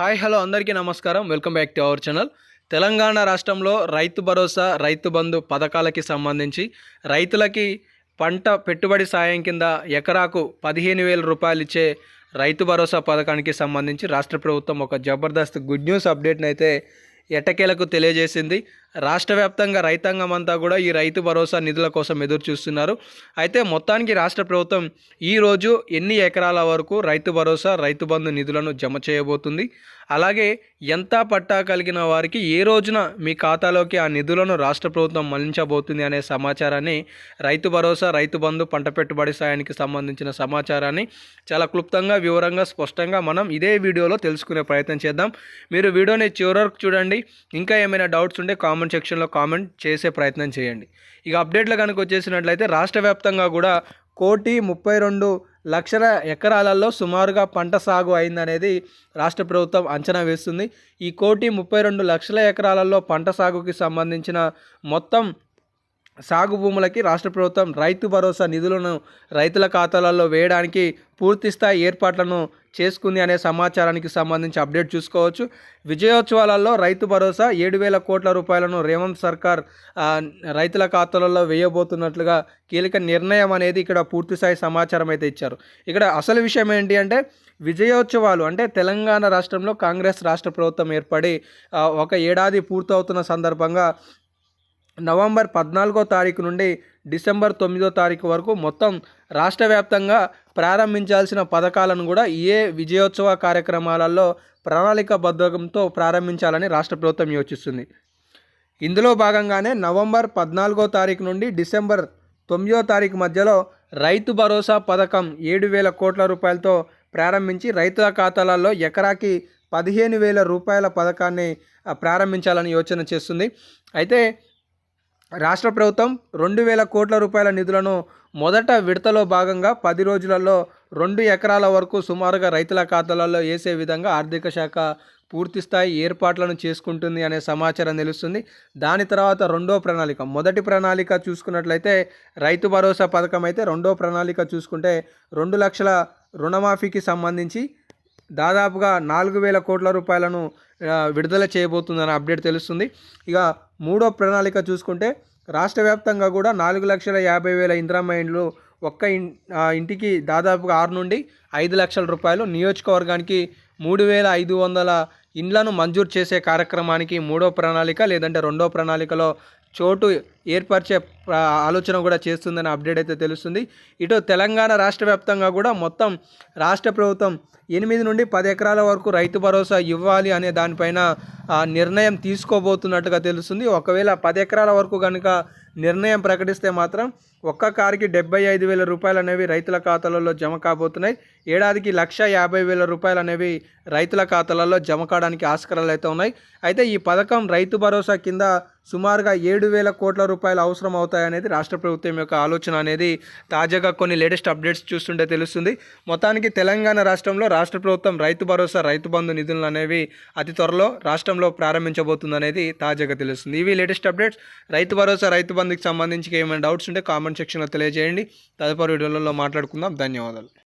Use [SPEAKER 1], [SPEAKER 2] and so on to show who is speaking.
[SPEAKER 1] Hi hello అందరికీ నమస్కారం. Welcome back to our channel. Telangana రాష్ట్రంలో రైతు భరోసా రైతు బంధు పథకాలకి సంబంధించి రైతులకి పంట పెట్టుబడి సాయం కింద ఎకరాకు పదిహేను వేల రూపాయలు ఇచ్చే రైతు భరోసా పథకానికి సంబంధించి రాష్ట్ర ప్రభుత్వం ఒక జబర్దస్త్ గుడ్ న్యూస్ అప్డేట్ని అయితే ఎట్టకేలకు తెలియజేసింది. రాష్ట్ర వ్యాప్తంగా రైతాంగం అంతా కూడా ఈ రైతు భరోసా నిధుల కోసం ఎదురు చూస్తున్నారు. అయితే మొత్తానికి రాష్ట్ర ప్రభుత్వం ఈరోజు ఎన్ని ఎకరాల వరకు రైతు భరోసా రైతు బంధు నిధులను జమ చేయబోతుంది? అలాగే ఎంత పట్టా కలిగిన వారికి ఏ రోజున మీ ఖాతాలోకి ఆ నిధులను రాష్ట్ర ప్రభుత్వం మళ్ళించబోతుంది అనే సమాచారాన్ని రైతు భరోసా రైతు బంధు పంట పెట్టుబడి సాయానికి సంబంధించిన సమాచారాన్ని చాలా క్లుప్తంగా వివరంగా స్పష్టంగా మనం ఇదే వీడియోలో తెలుసుకునే ప్రయత్నం చేద్దాం. మీరు వీడియోని చివరి వరకు చూడండి. ఇంకా ఏమైనా డౌట్స్ ఉంటే కామెంట్ కామెంట్ సెక్షన్లో కామెంట్ చేసే ప్రయత్నం చేయండి. ఇక అప్డేట్లు కనుక వచ్చేసినట్లయితే రాష్ట్ర వ్యాప్తంగా కూడా కోటి ముప్పై రెండు లక్షల ఎకరాలలో సుమారుగా పంట సాగు అయిందనేది రాష్ట్ర ప్రభుత్వం అంచనా వేస్తుంది. ఈ కోటి ముప్పై రెండు లక్షల ఎకరాలలో పంట సాగుకి సంబంధించిన మొత్తం సాగు భూములకి రాష్ట్ర ప్రభుత్వం రైతు భరోసా నిధులను రైతుల ఖాతాలలో వేయడానికి పూర్తిస్థాయి ఏర్పాట్లను చేసుకుంది అనే సమాచారానికి సంబంధించి అప్డేట్ చూసుకోవచ్చు. విజయోత్సవాలలో రైతు భరోసా ఏడు వేల కోట్ల రూపాయలను రేవంత్ సర్కార్ రైతుల ఖాతాలలో వేయబోతున్నట్లుగా కీలక నిర్ణయం అనేది ఇక్కడ పూర్తిస్థాయి సమాచారం అయితే ఇచ్చారు. ఇక్కడ అసలు విషయం ఏంటి అంటే విజయోత్సవాలు అంటే తెలంగాణ రాష్ట్రంలో కాంగ్రెస్ రాష్ట్ర ప్రభుత్వం ఏర్పడి ఒక ఏడాది పూర్తవుతున్న సందర్భంగా నవంబర్ పద్నాలుగో తారీఖు నుండి డిసెంబర్ తొమ్మిదో తారీఖు వరకు మొత్తం రాష్ట్ర వ్యాప్తంగా ప్రారంభించాల్సిన పథకాలను కూడా ఏ విజయోత్సవ కార్యక్రమాలలో ప్రణాళికబద్ధంతో ప్రారంభించాలని రాష్ట్ర ప్రభుత్వం యోచిస్తుంది. ఇందులో భాగంగానే నవంబర్ పద్నాలుగో తారీఖు నుండి డిసెంబర్ తొమ్మిదో తారీఖు మధ్యలో రైతు భరోసా పథకం ఏడు వేల కోట్ల రూపాయలతో ప్రారంభించి రైతుల ఖాతాలలో ఎకరాకి పదిహేను వేల రూపాయల పథకాన్ని ప్రారంభించాలని యోచన చేస్తుంది. అయితే రాష్ట్ర ప్రభుత్వం రెండు వేల కోట్ల రూపాయల నిధులను మొదట విడతలో భాగంగా పది రోజులలో రెండు ఎకరాల వరకు సుమారుగా రైతుల ఖాతాలలో వేసే విధంగా ఆర్థిక శాఖ పూర్తి స్థాయి ఏర్పాట్లను చేసుకుంటుంది అనే సమాచారం తెలుస్తుంది. దాని తర్వాత రెండో ప్రణాళిక. మొదటి ప్రణాళిక చూసుకున్నట్లయితే రైతు భరోసా పథకం అయితే రెండో ప్రణాళిక చూసుకుంటే రెండు లక్షల రుణమాఫీకి సంబంధించి దాదాపుగా నాలుగు వేల కోట్ల రూపాయలను విడుదల చేయబోతుందని అప్డేట్ తెలుస్తుంది. ఇక మూడో ప్రణాళిక చూసుకుంటే రాష్ట్ర వ్యాప్తంగా కూడా నాలుగు లక్షల యాభై వేల ఇందిరమ్మ ఇండ్లు ఒక్క ఇంటికి దాదాపుగా ఆరు నుండి ఐదు లక్షల రూపాయలు నియోజకవర్గానికి మూడు వేల ఐదు వందల ఇండ్లను మంజూరు చేసే కార్యక్రమానికి మూడో ప్రణాళిక లేదంటే రెండో ప్రణాళికలో చోటు ఏర్పరిచే ఆలోచన కూడా చేస్తుందని అప్డేట్ అయితే తెలుస్తుంది. ఇటు తెలంగాణ రాష్ట్ర వ్యాప్తంగా కూడా మొత్తం రాష్ట్ర ప్రభుత్వం ఎనిమిది నుండి పది ఎకరాల వరకు రైతు భరోసా ఇవ్వాలి అనే దానిపైన నిర్ణయం తీసుకోబోతున్నట్టుగా తెలుస్తుంది. ఒకవేళ పది ఎకరాల వరకు కనుక నిర్ణయం ప్రకటిస్తే మాత్రం ఒక్క కారుకి డెబ్బై ఐదు వేల రూపాయలు అనేవి రైతుల ఖాతాలలో జమ కాబోతున్నాయి. ఏడాదికి లక్ష యాభై వేల రూపాయలు అనేవి రైతుల ఖాతాలలో జమ కావడానికి ఆస్కారాలు అయితే ఉన్నాయి. అయితే ఈ పథకం రైతు భరోసా కింద సుమారుగా ఏడు వేల కోట్ల రూపాయలు అవసరం అవుతాయనేది రాష్ట్ర ప్రభుత్వం యొక్క ఆలోచన అనేది తాజాగా కొన్ని లేటెస్ట్ అప్డేట్స్ చూస్తుంటే తెలుస్తుంది. మొత్తానికి తెలంగాణ రాష్ట్రంలో రాష్ట్ర ప్రభుత్వం రైతు భరోసా రైతు బంధు నిధులు అనేవి అతి త్వరలో రాష్ట్రంలో ప్రారంభించబోతుంది అనేది తాజాగా తెలుస్తుంది. ఇవి లేటెస్ట్ అప్డేట్స్. రైతు భరోసా రైతు బంధుకి సంబంధించి ఏమైనా డౌట్స్ ఉంటే కామెంట్ సెక్షన్లో తెలియజేయండి. తదుపరి వీడియోలలో మాట్లాడుకుందాం. ధన్యవాదాలు.